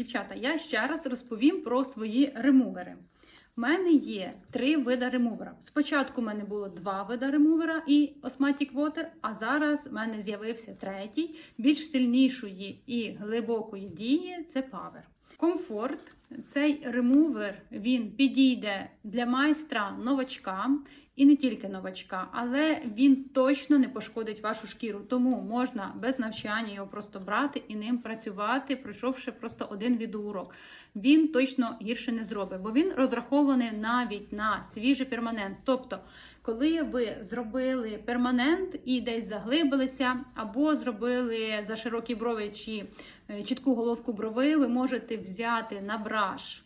Дівчата, я ще раз розповім про свої ремувери. У мене є три види ремувера. Спочатку в мене було два види ремувера і Osmatic Water, а зараз в мене з'явився третій, більш сильнішої і глибокої дії це Power. Комфорт. Цей ремувер він підійде для майстра новачка і не тільки новачка, але він точно не пошкодить вашу шкіру. Тому можна без навчання його просто брати і ним працювати, пройшовши просто один відеоурок. Він точно гірше не зробить, бо він розрахований навіть на свіжий перманент. Тобто, коли ви зробили перманент і десь заглибилися, або зробили за широкі брови чи е, чітку головку брови, ви можете взяти на браш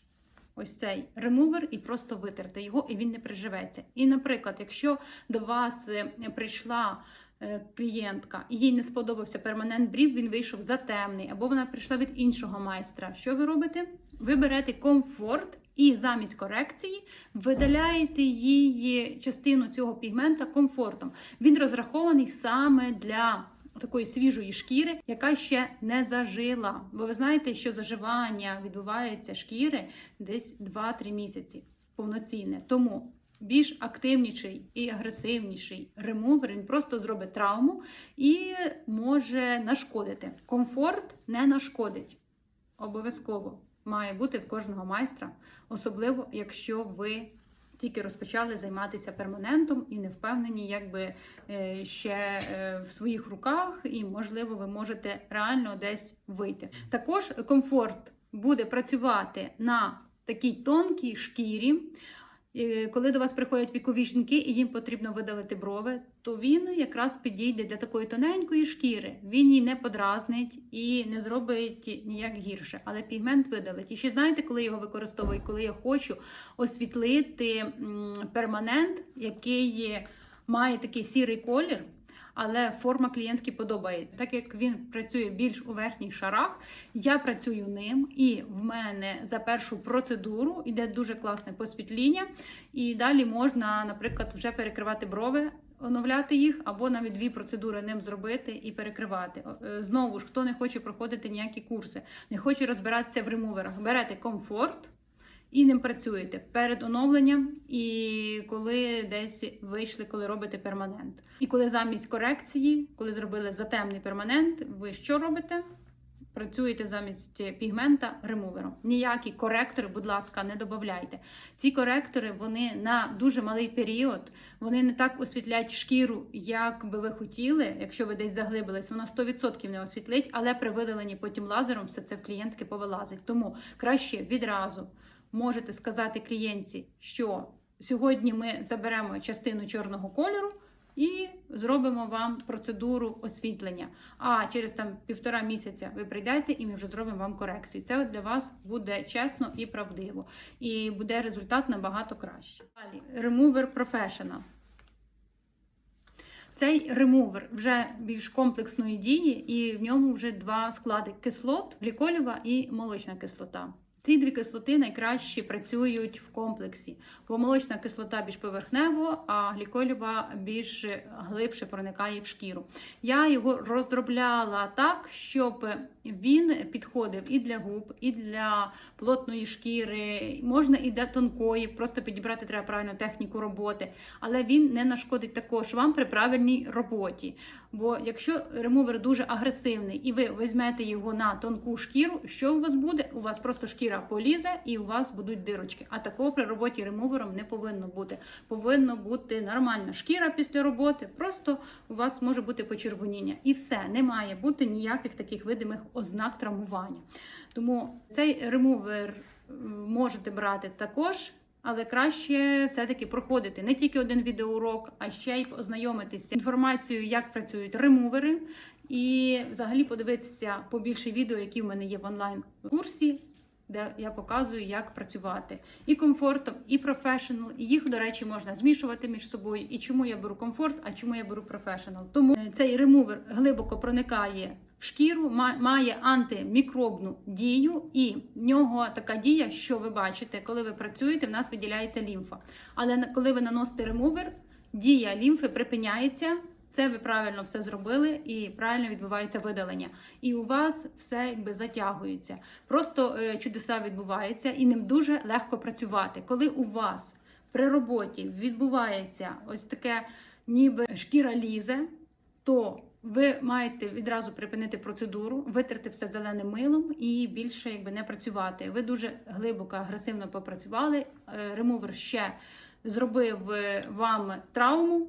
ось цей ремувер і просто витерти його, і він не приживеться. І, наприклад, якщо до вас е, прийшла е, клієнтка і їй не сподобався перманент брів, він вийшов затемний, або вона прийшла від іншого майстра. Що ви робите? Ви берете комфорт. І замість корекції видаляєте її частину цього пігмента комфортом. Він розрахований саме для такої свіжої шкіри, яка ще не зажила. Бо ви знаєте, що заживання відбувається шкіри десь 2-3 місяці повноцінне. Тому більш активніший і агресивніший ремувер він просто зробить травму і може нашкодити. Комфорт не нашкодить. Обов'язково має бути в кожного майстра, особливо якщо ви тільки розпочали займатися перманентом і не впевнені, якби е, ще е, в своїх руках, і можливо, ви можете реально десь вийти. Також комфорт буде працювати на такій тонкій шкірі. Коли до вас приходять вікові жінки і їм потрібно видалити брови, то він якраз підійде для такої тоненької шкіри. Він її не подразнить і не зробить ніяк гірше. Але пігмент видалить. І ще знаєте, коли його використовую, коли я хочу освітлити перманент, який має такий сірий колір. Але форма клієнтки подобається. Так як він працює більш у верхніх шарах, я працюю ним, і в мене за першу процедуру йде дуже класне посвітління. І далі можна, наприклад, вже перекривати брови, оновляти їх, або навіть дві процедури ним зробити і перекривати. Е, Знову ж, хто не хоче проходити ніякі курси, не хоче розбиратися в ремуверах, берете комфорт. І ним працюєте перед оновленням, і коли десь вийшли, коли робите перманент. І коли замість корекції, коли зробили затемний перманент, ви що робите? Працюєте замість пігмента ремувером. Ніякі коректори, будь ласка, не додавайте. Ці коректори вони на дуже малий період, вони не так освітлять шкіру, як би ви хотіли. Якщо ви десь заглибились, воно 100% не освітлить, але при видаленні потім лазером все це в клієнтки повилазить. Тому краще відразу можете сказати клієнтці, що сьогодні ми заберемо частину чорного кольору і зробимо вам процедуру освітлення. А через там півтора місяця ви прийдете і ми вже зробимо вам корекцію. Це для вас буде чесно і правдиво, і буде результат набагато краще. Далі Remover Professional. Цей ремувер вже більш комплексної дії, і в ньому вже два склади: кислот, гліколєва і молочна кислота. Ці дві кислоти найкраще працюють в комплексі, бо молочна кислота більш поверхнево, а гліколіва більш глибше проникає в шкіру. Я його розробляла так, щоб він підходив і для губ, і для плотної шкіри, можна і для тонкої, просто підібрати треба правильну техніку роботи, але він не нашкодить також вам при правильній роботі. Бо якщо ремувер дуже агресивний і ви візьмете його на тонку шкіру, що у вас буде? У вас просто шкіра полізе і у вас будуть дирочки. А такого при роботі ремувером не повинно бути. Повинно бути нормальна шкіра після роботи. Просто у вас може бути почервоніння. І все, не має бути ніяких таких видимих ознак травмування. Тому цей ремувер можете брати також. Але краще все-таки проходити не тільки один відеоурок, а ще й ознайомитися з інформацією, як працюють ремувери, і взагалі подивитися побільше відео, які в мене є в онлайн-курсі, де я показую, як працювати і комфортом, і професіонал. І їх, до речі, можна змішувати між собою. І чому я беру комфорт, а чому я беру професіонал. Тому цей ремувер глибоко проникає шкіру, має антимікробну дію, і в нього така дія, що ви бачите, коли ви працюєте, в нас виділяється лімфа. Але коли ви наносите ремувер, дія лімфи припиняється. Це ви правильно все зробили і правильно відбувається видалення. І у вас все якби затягується. Просто е, чудеса відбуваються і ним дуже легко працювати. Коли у вас при роботі відбувається ось таке, ніби шкіра лізе, то ви маєте відразу припинити процедуру, витерти все зеленим милом і більше якби не працювати. Ви дуже глибоко, агресивно попрацювали. Е, Ремувер ще зробив е, вам травму,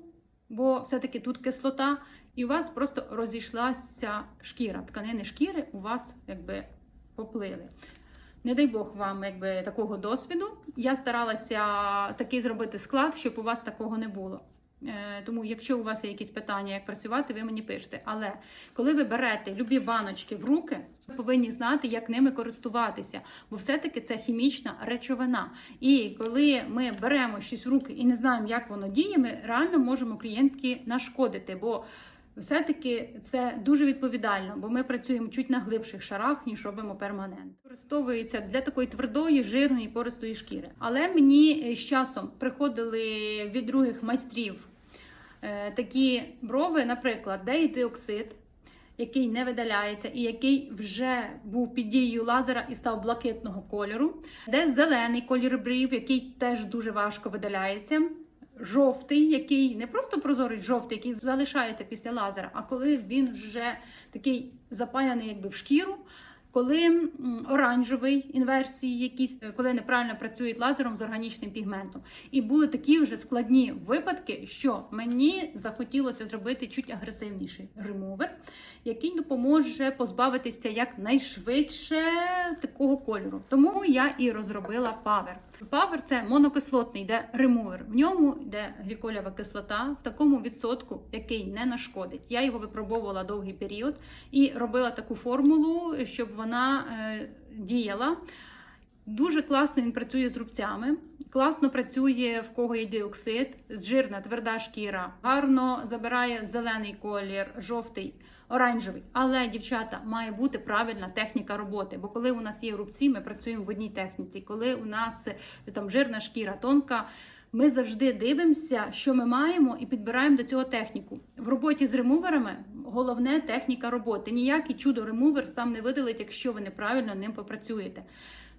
бо все-таки тут кислота, і у вас просто розійшлася шкіра. Тканини шкіри у вас якби поплили. Не дай Бог вам якби такого досвіду. Я старалася такий зробити склад, щоб у вас такого не було. Е, Тому, якщо у вас є якісь питання, як працювати, ви мені пишете. Але коли ви берете любі баночки в руки, ви повинні знати, як ними користуватися, бо все-таки це хімічна речовина. І коли ми беремо щось в руки і не знаємо, як воно діє, ми реально можемо клієнтки нашкодити. Бо все-таки це дуже відповідально, бо ми працюємо чуть на глибших шарах, ніж робимо перманент. Використовується для такої твердої, жирної, пористої шкіри. Але мені е, з часом приходили від других майстрів такі брови, наприклад, деїдіоксид, який не видаляється і який вже був під дією лазера і став блакитного кольору, де зелений колір брів, який теж дуже важко видаляється. Жовтий, який не просто прозорий жовтий, який залишається після лазера, а коли він вже такий запаяний якби в шкіру, коли оранжевий інверсії, якісь, коли неправильно працюють лазером з органічним пігментом. І були такі вже складні випадки, що мені захотілося зробити чуть агресивніший ремувер, який допоможе позбавитися якнайшвидше такого кольору. Тому я і розробила павер. Павер це монокислотний йде ремувер. В ньому йде гліколєва кислота в такому відсотку, який не нашкодить. Я його випробовувала довгий період і робила таку формулу, щоб вона е, діяла. Дуже класно він працює з рубцями, класно працює в кого є діоксид, жирна, тверда шкіра, гарно забирає зелений колір, жовтий, оранжевий. Але, дівчата, має бути правильна техніка роботи. Бо коли у нас є рубці, ми працюємо в одній техніці. Коли у нас е, там жирна шкіра, тонка. Ми завжди дивимося, що ми маємо, і підбираємо до цього техніку. В роботі з ремуверами головне техніка роботи. Ніякий чудо ремувер сам не видалить, якщо ви неправильно ним попрацюєте.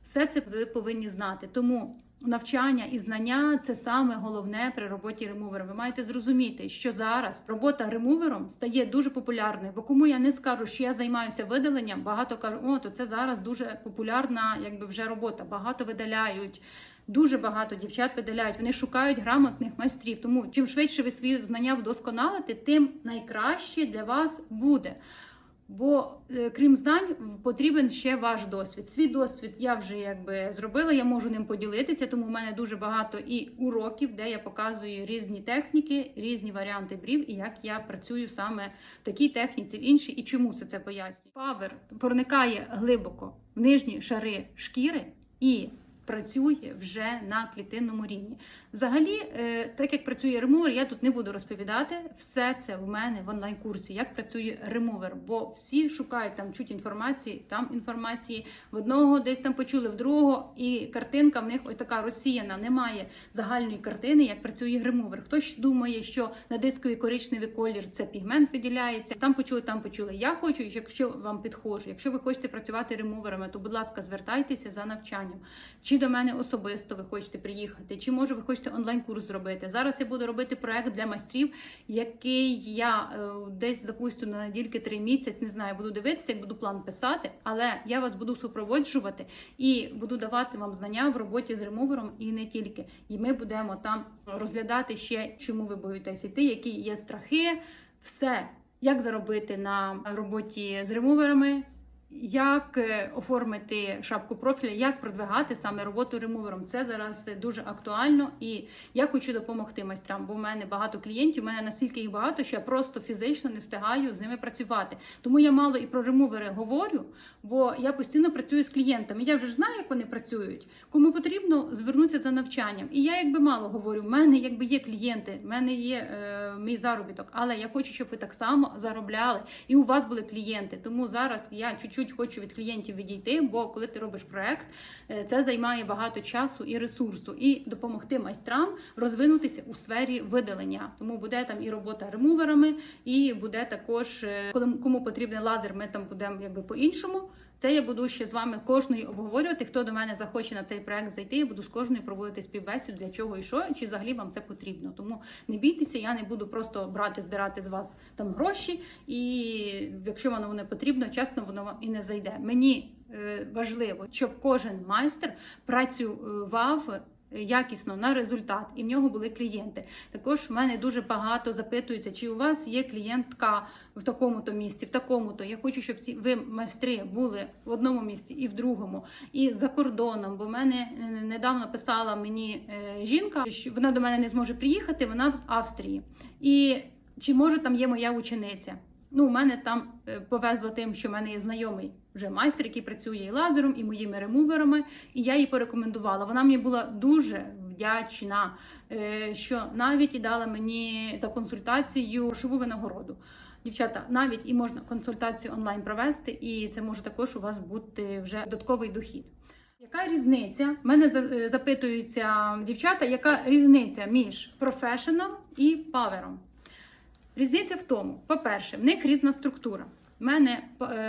Все це ви повинні знати. Тому навчання і знання це саме головне при роботі ремувером. Ви маєте зрозуміти, що зараз робота ремувером стає дуже популярною. Бо кому я не скажу, що я займаюся видаленням, багато кажуть, о, то це зараз дуже популярна, якби вже робота. Багато видаляють. Дуже багато дівчат видаляють. Вони шукають грамотних майстрів. Тому чим швидше ви свої знання вдосконалите, тим найкраще для вас буде. Бо е, крім знань, потрібен ще ваш досвід. Свій досвід я вже якби зробила, я можу ним поділитися, тому в мене дуже багато і уроків, де я показую різні техніки, різні варіанти брів і як я працюю саме в такій техніці, в іншій, і чому все це пояснюю. Павер проникає глибоко в нижні шари шкіри і працює вже на клітинному рівні. Взагалі, е, так як працює ремувер, я тут не буду розповідати. Все це в мене в онлайн-курсі, як працює ремувер, бо всі шукають там чуть інформації, там інформації в одного десь там почули, в другого, і картинка в них ось така розсіяна. Немає загальної картини, як працює ремувер. Хтось думає, що на дискові коричневий колір це пігмент виділяється. Там почули, там почули. Я хочу, якщо вам підходжу, якщо ви хочете працювати ремуверами, то будь ласка, звертайтеся за навчанням. Чи до мене особисто ви хочете приїхати, чи може ви хочете онлайн-курс зробити. Зараз я буду робити проект для майстрів, який я е, десь запустю на недільки три місяці. Не знаю, буду дивитися, як буду план писати, але я вас буду супроводжувати і буду давати вам знання в роботі з ремувером і не тільки. І ми будемо там розглядати ще, чому ви боїтесь йти, які є страхи, все. Як заробити на роботі з ремуверами, як е, оформити шапку профіля, як продвигати саме роботу ремувером? Це зараз дуже актуально, і я хочу допомогти майстрам, бо в мене багато клієнтів. У мене настільки їх багато, що я просто фізично не встигаю з ними працювати. Тому я мало і про ремувери говорю, бо я постійно працюю з клієнтами. Я вже знаю, як вони працюють. Кому потрібно звернутися за навчанням. І я якби мало говорю. в мене якби є клієнти, в мене є е, мій заробіток, але я хочу, щоб ви так само заробляли і у вас були клієнти. Тому зараз я чуть чуть-чуть хочу від клієнтів відійти, бо коли ти робиш проект, е, це займає багато часу і ресурсу, і допомогти майстрам розвинутися у сфері видалення. Тому буде там і робота ремуверами, і буде також, е, коли кому потрібен лазер, ми там будемо якби по-іншому. Це я буду ще з вами кожною обговорювати. Хто до мене захоче на цей проект зайти, я буду з кожною проводити співбесіду, для чого і що, чи взагалі вам це потрібно. Тому не бійтеся, я не буду просто брати, здирати з вас там гроші, і якщо воно не потрібно, чесно, воно вам і не зайде. Мені е, важливо, щоб кожен майстер працював. Якісно на результат, і в нього були клієнти. Також в мене дуже багато запитуються, чи у вас є клієнтка в такому-то місці, в такому-то. Я хочу, щоб ці ви майстри були в одному місці і в другому, і за кордоном. Бо в мене е, недавно писала мені е, жінка, що вона до мене не зможе приїхати. Вона в Австрії. І чи може там є моя учениця? Ну, у мене там е, повезло тим, що в мене є знайомий вже майстер, який працює і лазером, і моїми ремуверами. І я їй порекомендувала. Вона мені була дуже вдячна, е, що навіть і дала мені за консультацію грошову винагороду. Дівчата, навіть і можна консультацію онлайн провести, і це може також у вас бути вже додатковий дохід. Яка різниця? Мене е, запитуються дівчата, яка різниця між професіоном і павером? Різниця в тому, по-перше, в них різна структура. У мене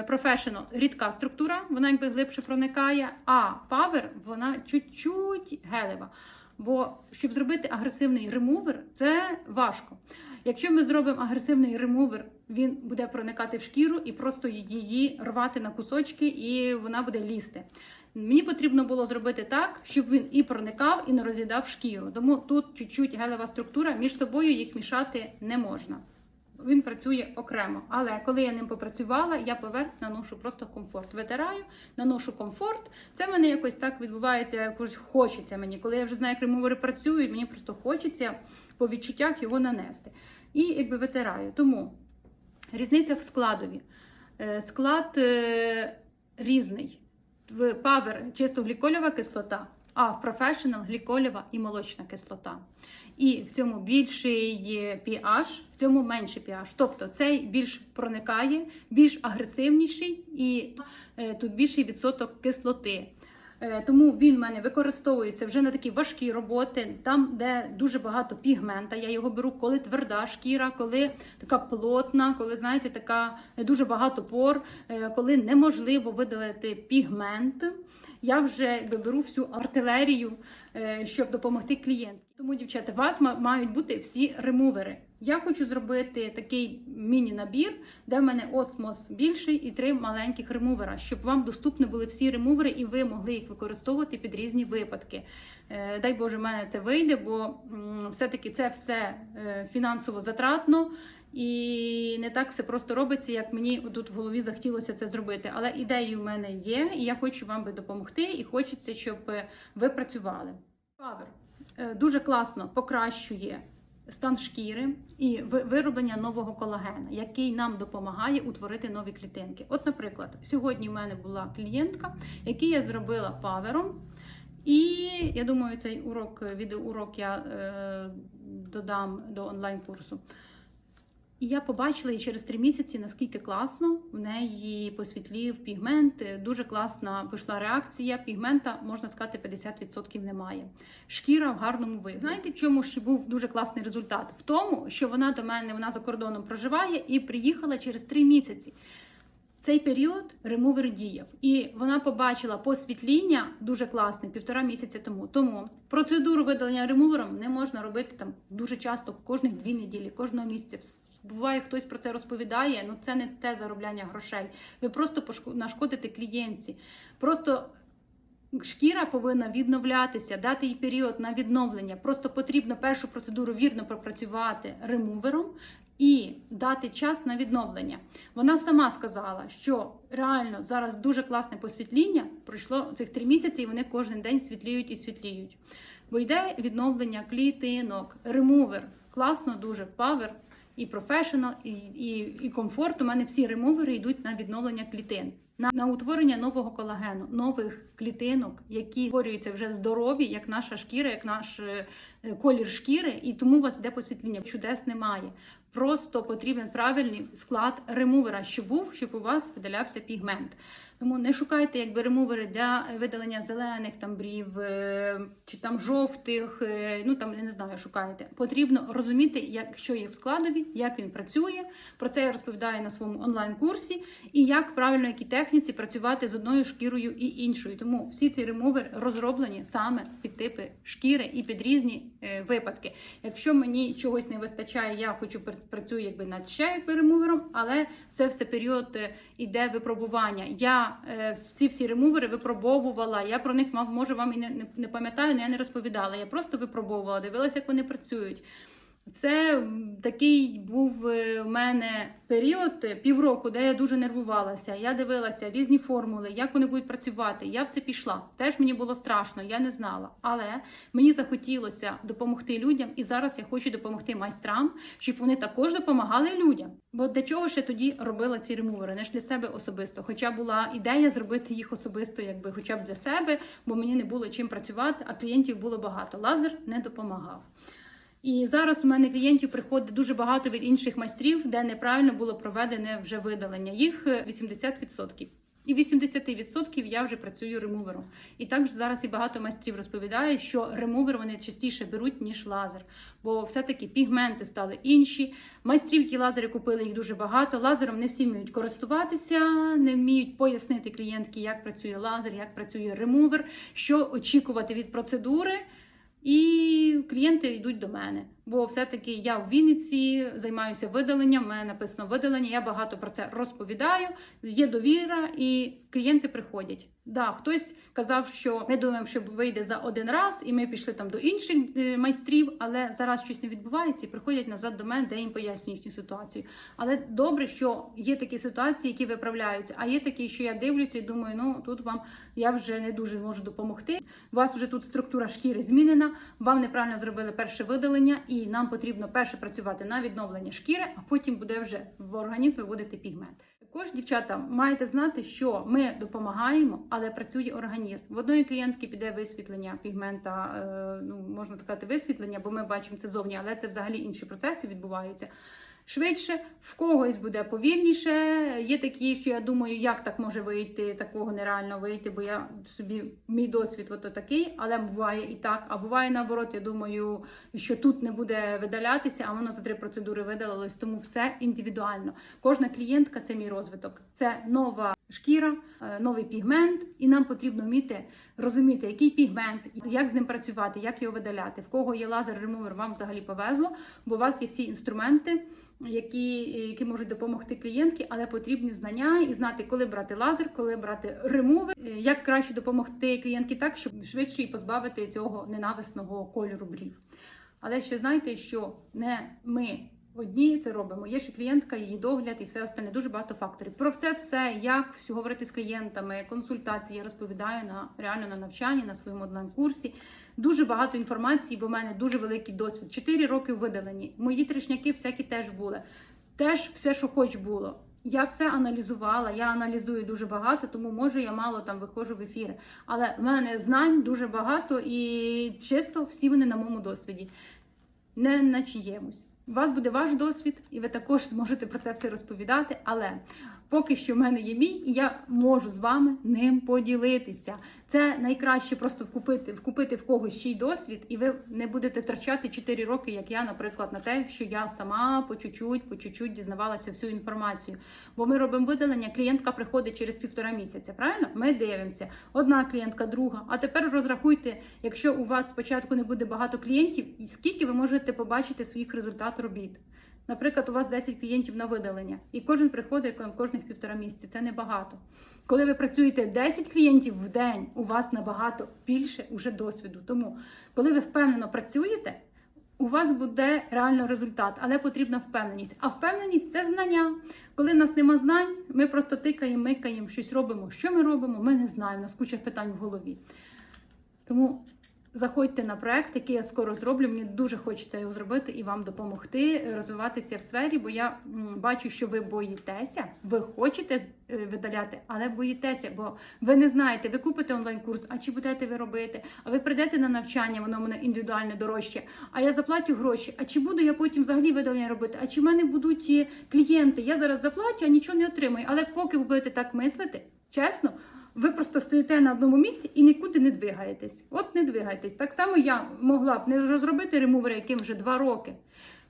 професіонал рідка структура, вона якби глибше проникає, а павер вона чуть-чуть гелева. Бо щоб зробити агресивний ремувер, це важко. Якщо ми зробимо агресивний ремувер, він буде проникати в шкіру і просто її рвати на кусочки, і вона буде лізти. Мені потрібно було зробити так, щоб він і проникав, і не роз'їдав шкіру. Тому тут чуть-чуть гелева структура, між собою їх мішати не можна. Він працює окремо. Але коли я ним попрацювала, я поверх наношу просто комфорт. Витираю, наношу комфорт. Це в мене якось так відбувається, якось хочеться мені. Коли я вже знаю, як ремувери працюють, мені просто хочеться по відчуттях його нанести. І якби витираю. Тому різниця в складові. Е, Склад е, різний. В Power чисто глікольова кислота, а в Professional глікольова і молочна кислота. І в цьому більший pH, в цьому менший pH. Тобто цей більш проникає, більш агресивніший і е, тут більший відсоток кислоти. Е, Тому він в мене використовується вже на такі важкі роботи, там, де дуже багато пігмента. Я його беру, коли тверда шкіра, коли така плотна, коли знаєте, така е, дуже багато пор, коли неможливо видалити пігмент. Я вже якби, беру всю артилерію, е, щоб допомогти клієнту. Тому, дівчата, у вас ма- мають бути всі ремувери. Я хочу зробити такий міні-набір, де в мене осмос більший і три маленьких ремувера, щоб вам доступні були всі ремувери, і ви могли їх використовувати під різні випадки. Е, Дай Боже, в мене це вийде, бо все-таки це все е, фінансово затратно. І не так все просто робиться, як мені тут в голові захотілося це зробити. Але ідеї в мене є, і я хочу вам би допомогти, і хочеться, щоб е, ви працювали. Павер е, дуже класно покращує стан шкіри і вироблення нового колагена, який нам допомагає утворити нові клітинки. От, наприклад, сьогодні в мене була клієнтка, який я зробила павером. І я думаю, цей урок, відеоурок я е, додам до онлайн-курсу. І я побачила і через три місяці, наскільки класно в неї посвітлів пігмент. Дуже класна пішла реакція. Пігмента, можна сказати, 50% немає. Шкіра в гарному вигляді. Знаєте, в чому ще був дуже класний результат? В тому, що вона до мене вона за кордоном проживає і приїхала через три місяці. Цей період ремувер діяв, і вона побачила посвітління дуже класне півтора місяця тому. Тому процедуру видалення ремувером не можна робити там дуже часто, кожних дві неділі, кожного місяця. Буває, хтось про це розповідає, але це не те заробляння грошей. Ви просто нашкодите клієнтці. Просто шкіра повинна відновлятися, дати їй період на відновлення. Просто потрібно першу процедуру вірно пропрацювати ремувером і дати час на відновлення. Вона сама сказала, що реально зараз дуже класне посвітління. Пройшло цих три місяці, і вони кожен день світліють і світліють. Бо йде відновлення клітинок, ремувер. Класно, дуже павер. І професіонал, і, і, і комфорт. У мене всі ремовери йдуть на відновлення клітин. на, на утворення нового колагену, нових клітинок, які створюються вже здорові, як наша шкіра, як наш е, колір шкіри, і тому у вас йде посвітління. Чудес немає. Просто потрібен правильний склад ремувера, щоб був, щоб у вас видалявся пігмент. Тому не шукайте якби ремувери для видалення зелених там брів е, чи там жовтих. е, Ну там я не знаю, шукаєте. Потрібно розуміти, як що є в складові, як він працює. Про це я розповідаю на своєму онлайн-курсі, і як правильно якій техніці працювати з одною шкірою і іншою. Тому всі ці ремувери розроблені саме під типи шкіри і під різні е, випадки. Якщо мені чогось не вистачає, я хочу пр- працюю якби над ще якби ремувером, але це все період е, іде випробування. Я е, ці всі ремувери випробовувала. Я про них мав- може вам і не, не пам'ятаю, але я не розповідала. Я просто випробовувала, дивилася, як вони працюють. Це такий був е, в мене період е, півроку, де я дуже нервувалася. Я дивилася різні формули, як вони будуть працювати. Я в це пішла. Теж мені було страшно, я не знала. Але мені захотілося допомогти людям, і зараз я хочу допомогти майстрам, щоб вони також допомагали людям. Бо для чого ж я тоді робила ці ремувери? Не ж для себе особисто. Хоча була ідея зробити їх особисто, якби хоча б для себе, бо мені не було чим працювати, а клієнтів було багато. Лазер не допомагав. І зараз у мене клієнтів приходить дуже багато від інших майстрів, де неправильно було проведене вже видалення. Їх е, 80%. І 80% я вже працюю ремувером. І також зараз і багато майстрів розповідають, що ремувер вони частіше беруть, ніж лазер. Бо все-таки пігменти стали інші. Майстрів, які лазери купили, їх дуже багато. Лазером не всі вміють користуватися, не вміють пояснити клієнтки, як працює лазер, як працює ремувер, що очікувати від процедури. І клієнти йдуть до мене, бо все-таки я в Вінниці займаюся видаленням. У мене написано видалення. Я багато про це розповідаю. Є довіра, і клієнти приходять. Да, хтось казав, що ми думаємо, що вийде за один раз, і ми пішли там до інших е, майстрів, але зараз щось не відбувається і приходять назад до мене, де їм пояснюю їхню ситуацію. Але добре, що є такі ситуації, які виправляються. А є такі, що я дивлюся і думаю, ну тут вам я вже не дуже можу допомогти. У вас вже тут структура шкіри змінена, вам неправильно зробили перше видалення, і нам потрібно перше працювати на відновлення шкіри, а потім буде вже в організм виводити пігмент. Також, дівчата, маєте знати, що ми допомагаємо, але працює організм. В одної клієнтки піде висвітлення пігмента, е, ну можна сказати, висвітлення, бо ми бачимо це зовні, але це взагалі інші процеси відбуваються. Швидше, в когось буде повільніше. Є такі, що я думаю, як так може вийти, такого нереально вийти, бо я собі мій досвід ото такий, але буває і так. А буває наоборот, я думаю, що тут не буде видалятися, а воно за три процедури видалилось, тому все індивідуально. Кожна клієнтка це мій розвиток. Це нова шкіра, е, новий пігмент, і нам потрібно вміти розуміти, який пігмент, як з ним працювати, як його видаляти. В кого є лазер ремувер, вам взагалі повезло, бо у вас є всі інструменти. Які, які можуть допомогти клієнтки, але потрібні знання і знати, коли брати лазер, коли брати ремувер, е, як краще допомогти клієнтки так, щоб швидше її позбавити цього ненависного кольору брів. Але ще знайте, що не ми одні це робимо. Є ще клієнтка, її догляд і все остальне. Дуже багато факторів. Про все, все, як говорити з клієнтами, консультації я розповідаю на реально на навчанні, на своєму онлайн-курсі. Дуже багато інформації, бо в мене дуже великий досвід. Чотири роки видалені. Мої трішняки всякі теж були. Теж все, що хоч було. Я все аналізувала, я аналізую дуже багато, тому може я мало там виходжу в ефіри. Але в мене знань дуже багато і чисто всі вони на моєму досвіді, не на чиємусь. У вас буде ваш досвід, і ви також зможете про це все розповідати. Але поки що в мене є мій, і я можу з вами ним поділитися. Це найкраще просто вкупити, вкупити в когось чий досвід, і ви не будете втрачати 4 роки, як я, наприклад, на те, що я сама по чуть-чуть, по чуть-чуть дізнавалася всю інформацію. Бо ми робимо видалення, клієнтка приходить через півтора місяця. Правильно? Ми дивимося. Одна клієнтка, друга. А тепер розрахуйте, якщо у вас спочатку не буде багато клієнтів, і скільки ви можете побачити своїх результат робіт. Наприклад, у вас 10 клієнтів на видалення, і кожен приходить кожних півтора місяці. Це небагато. Коли ви працюєте 10 клієнтів в день, у вас набагато більше уже досвіду. Тому, коли ви впевнено працюєте, у вас буде реально результат, але потрібна впевненість. А впевненість це знання. Коли в нас нема знань, ми просто тикаємо, микаємо, щось робимо. Що ми робимо? Ми не знаємо. У нас куча питань в голові. Тому Заходьте на проект, який я скоро зроблю. Мені дуже хочеться його зробити і вам допомогти розвиватися в сфері, бо я бачу, що ви боїтеся, ви хочете е, видаляти, але боїтеся, бо ви не знаєте, ви купите онлайн-курс, а чи будете ви робити? А ви прийдете на навчання, воно мене індивідуальне дорожче. А я заплатю гроші. А чи буду я потім взагалі видалення робити? А чи в мене будуть е, клієнти? Я зараз заплатю, а нічого не отримаю. Але поки ви будете так мислити, чесно. Ви просто стоїте на одному місці і нікуди не двигаєтесь. От не двигаєтесь. Так само я могла б не розробити ремувери, яким вже два роки.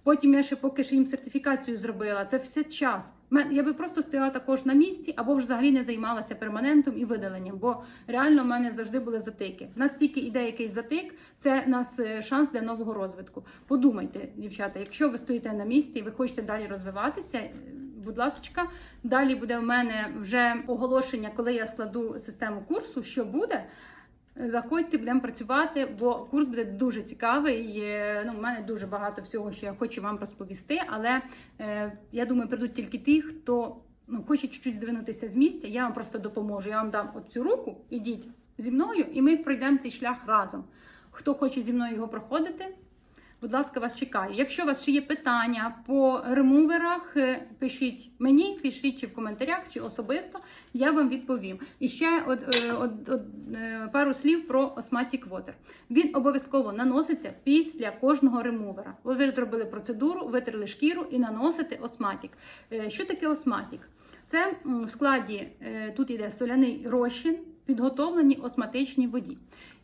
Потім я ще поки що їм сертифікацію зробила. Це все час. Я би просто стояла також на місці або ж взагалі не займалася перманентом і видаленням, бо реально в мене завжди були затики. У нас тільки іде якийсь затик, це у нас е, шанс для нового розвитку. Подумайте, дівчата, якщо ви стоїте на місці і ви хочете далі розвиватися. Будь ласочка, далі буде в мене вже оголошення, коли я складу систему курсу, що буде. Заходьте, будемо працювати, бо курс буде дуже цікавий. Ну, у мене дуже багато всього, що я хочу вам розповісти. Але е, я думаю, прийдуть тільки ті, хто ну, хоче чуть-чуть здвинутися з місця. Я вам просто допоможу. Я вам дам оцю руку, ідіть зі мною, і ми пройдемо цей шлях разом. Хто хоче зі мною його проходити, будь ласка, вас чекаю. Якщо у вас ще є питання по ремуверах, е, пишіть мені, пишіть чи в коментарях, чи особисто, я вам відповім. І ще од, е, од, од, е, пару слів про Osmatic Water. Він обов'язково наноситься після кожного ремувера. Ви вже зробили процедуру, витерли шкіру і наносите Osmatic. Що таке Osmatic? Це в складі тут іде соляний розчин, підготовлені осматичній воді.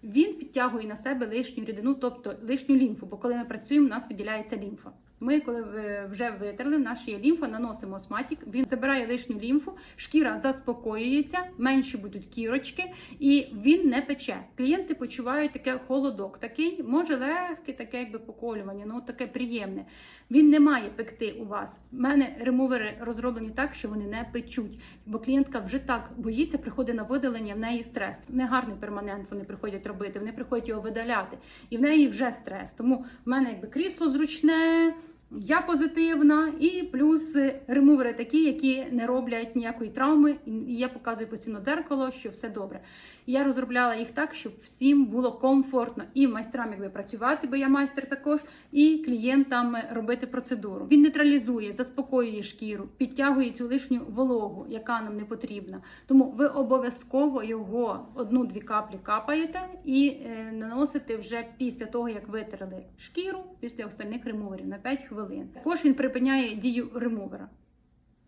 Він підтягує на себе лишню рідину, тобто лишню лімфу, бо коли ми працюємо, у нас виділяється лімфа. Ми, коли ви вже витерли, в нас є лімфа, наносимо осматік, він забирає лишню лімфу, шкіра заспокоюється, менші будуть кірочки, і він не пече. Клієнти почувають таке холодок, такий, може легке, таке якби поколювання, ну таке приємне. Він не має пекти у вас. У мене ремувери розроблені так, що вони не печуть, бо клієнтка вже так боїться, приходить на видалення, в неї стрес. Негарний перманент вони приходять робити, вони приходять його видаляти, і в неї вже стрес. Тому в мене якби крісло зручне. Я позитивна, і плюс ремувери такі, які не роблять ніякої травми. І я показую постійно дзеркало, що все добре. І я розробляла їх так, щоб всім було комфортно і майстрам, якби працювати, бо я майстер також, і клієнтам робити процедуру. Він нейтралізує, заспокоює шкіру, підтягує цю лишню вологу, яка нам не потрібна. Тому ви обов'язково його одну-дві каплі капаєте і е, наносите вже після того, як витерли шкіру, після остальних ремуверів на 5 хвилин. Також він припиняє дію ремувера.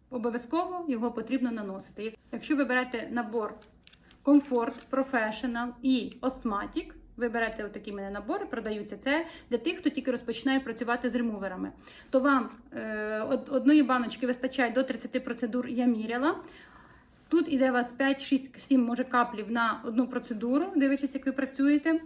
Обов'язково його потрібно наносити. Якщо ви берете набор Comfort, Professional і Osmatic, ви берете отакі мене набори, продаються це для тих, хто тільки розпочинає працювати з ремуверами. То вам е, одної баночки вистачає до 30 процедур, я міряла. Тут іде вас 5, 6, 7 може каплів на одну процедуру, дивлячись, як ви працюєте.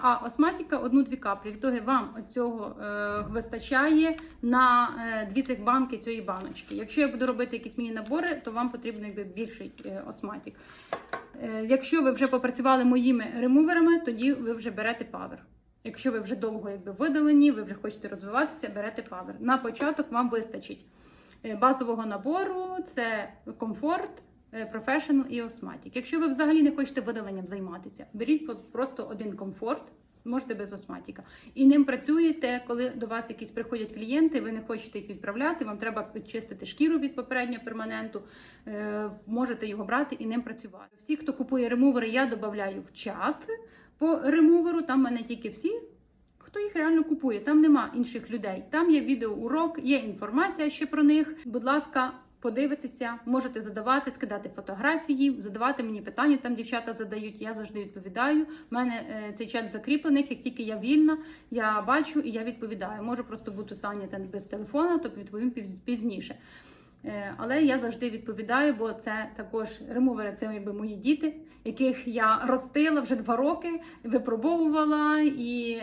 А осматіка одну-дві каплі. Відтоді вам цього е, вистачає на е, дві цих банки цієї баночки. Якщо я буду робити якісь міні-набори, то вам потрібно якби більший е, осматік. Е, Якщо ви вже попрацювали моїми ремуверами, тоді ви вже берете павер. Якщо ви вже довго якби видалені, ви вже хочете розвиватися, берете павер. На початок вам вистачить е, базового набору, це комфорт, професіонал Professional і осматік. Якщо ви взагалі не хочете видаленням займатися, беріть просто один комфорт. Можете без осматіка. І ним працюєте, коли до вас якісь приходять клієнти, ви не хочете їх відправляти, вам треба підчистити шкіру від попереднього перманенту. Е, можете його брати і ним працювати. Всі, хто купує ремувери, я додаю в чат по ремуверу. Там в мене тільки всі, хто їх реально купує. Там нема інших людей. Там є відеоурок, є інформація ще про них. Будь ласка. Подивитися, можете задавати, скидати фотографії, задавати мені питання. Там дівчата задають. Я завжди відповідаю. У мене е, цей чат закріплених. Як тільки я вільна, я бачу і я відповідаю. Можу просто бути зайнята без телефона, то відповім пізніше. Е, Але я завжди відповідаю, бо це також ремувери, це якби мої діти, яких я ростила вже два роки, випробовувала, і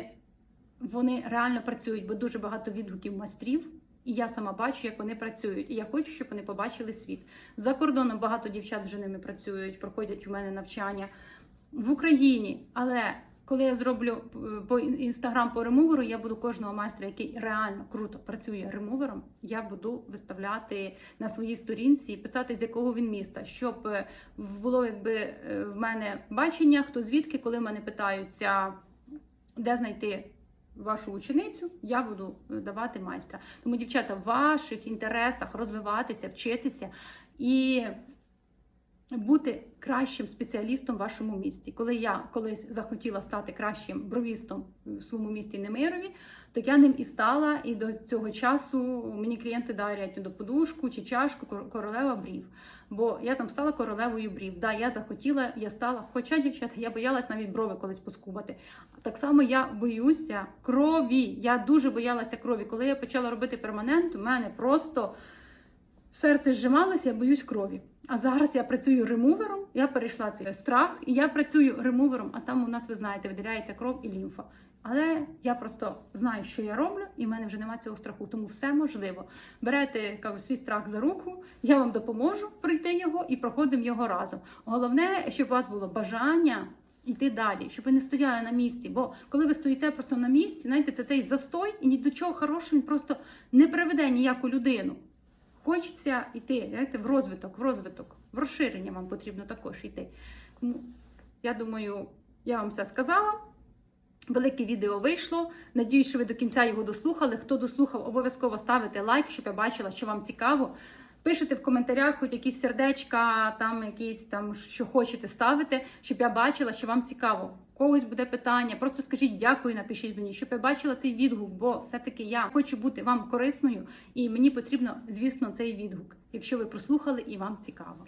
вони реально працюють, бо дуже багато відгуків майстрів. І я сама бачу, як вони працюють. І я хочу, щоб вони побачили світ. За кордоном багато дівчат вже ними працюють, проходять у мене навчання в Україні. Але коли я зроблю е, по інстаграм по ремуверу, я буду кожного майстра, який реально круто працює ремувером, я буду виставляти на своїй сторінці і писати, з якого він міста, щоб е, було якби е, в мене бачення, хто звідки, коли мене питаються. де знайти вашу ученицю, я буду давати майстра. Тому, дівчата, в ваших інтересах розвиватися, вчитися і бути кращим спеціалістом в вашому місті. Коли я колись захотіла стати кращим бровістом в своєму місті Немирові, так я ним і стала. І до цього часу мені клієнти дарять до подушку чи чашку кор- королева брів. Бо я там стала королевою брів. Да, я захотіла, я стала. Хоча, дівчата, я боялась навіть брови колись поскубати. Так само я боюся крові. Я дуже боялася крові. Коли я почала робити перманент, у мене просто серце зжималося, я боюсь крові. А зараз я працюю ремувером, я перейшла цей страх, і я працюю ремувером, а там у нас, ви знаєте, виділяється кров і лімфа. Але я просто знаю, що я роблю, і в мене вже немає цього страху. Тому все можливо. Берете кажу, свій страх за руку, я вам допоможу пройти його і проходимо його разом. Головне, щоб у вас було бажання йти далі, щоб ви не стояли на місці. Бо коли ви стоїте просто на місці, знаєте, це цей застой і ні до чого хорошого він просто не приведе ніяку людину. Хочеться йти знаєте, в розвиток, в розвиток, в розширення вам потрібно також йти. Тому я думаю, я вам все сказала. Велике відео вийшло. Надіюсь, що ви до кінця його дослухали. Хто дослухав, обов'язково ставите лайк, щоб я бачила, що вам цікаво. Пишете в коментарях хоч якісь сердечка, там якісь там, що хочете ставити, щоб я бачила, що вам цікаво. Когось буде питання, просто скажіть дякую, напишіть мені, щоб я бачила цей відгук, бо все-таки я хочу бути вам корисною, і мені потрібно, звісно, цей відгук, якщо ви прослухали і вам цікаво.